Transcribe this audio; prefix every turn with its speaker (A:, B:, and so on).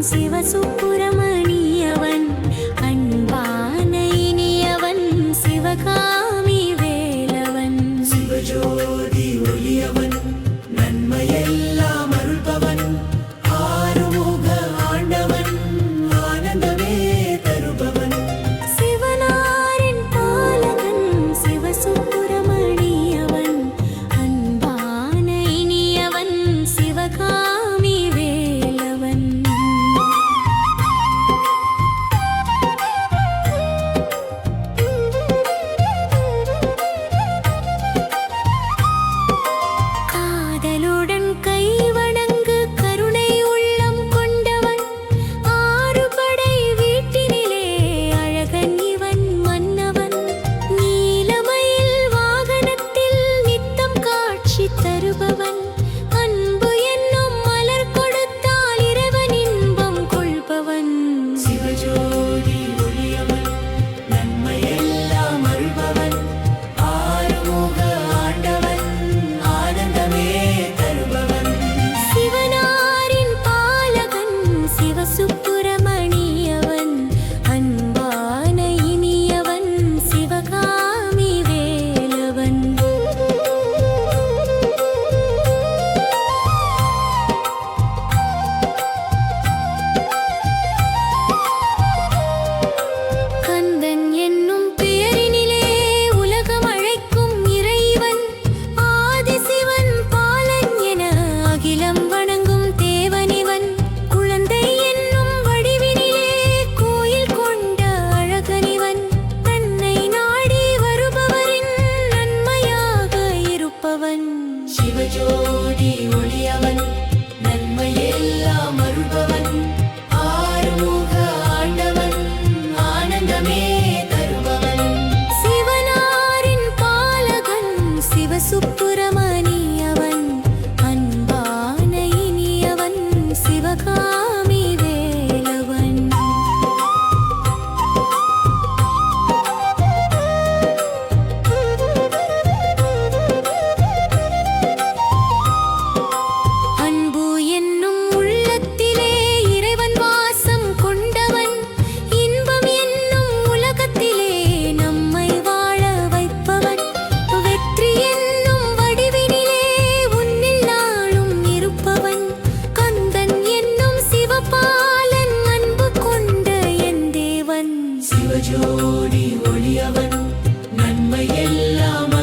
A: சிவசுப்புரமணியவன் அன்பான இனியவன் சிவகா Oh.
B: சிவஜோதி ஒளியவன் நன்மை எல்லாம்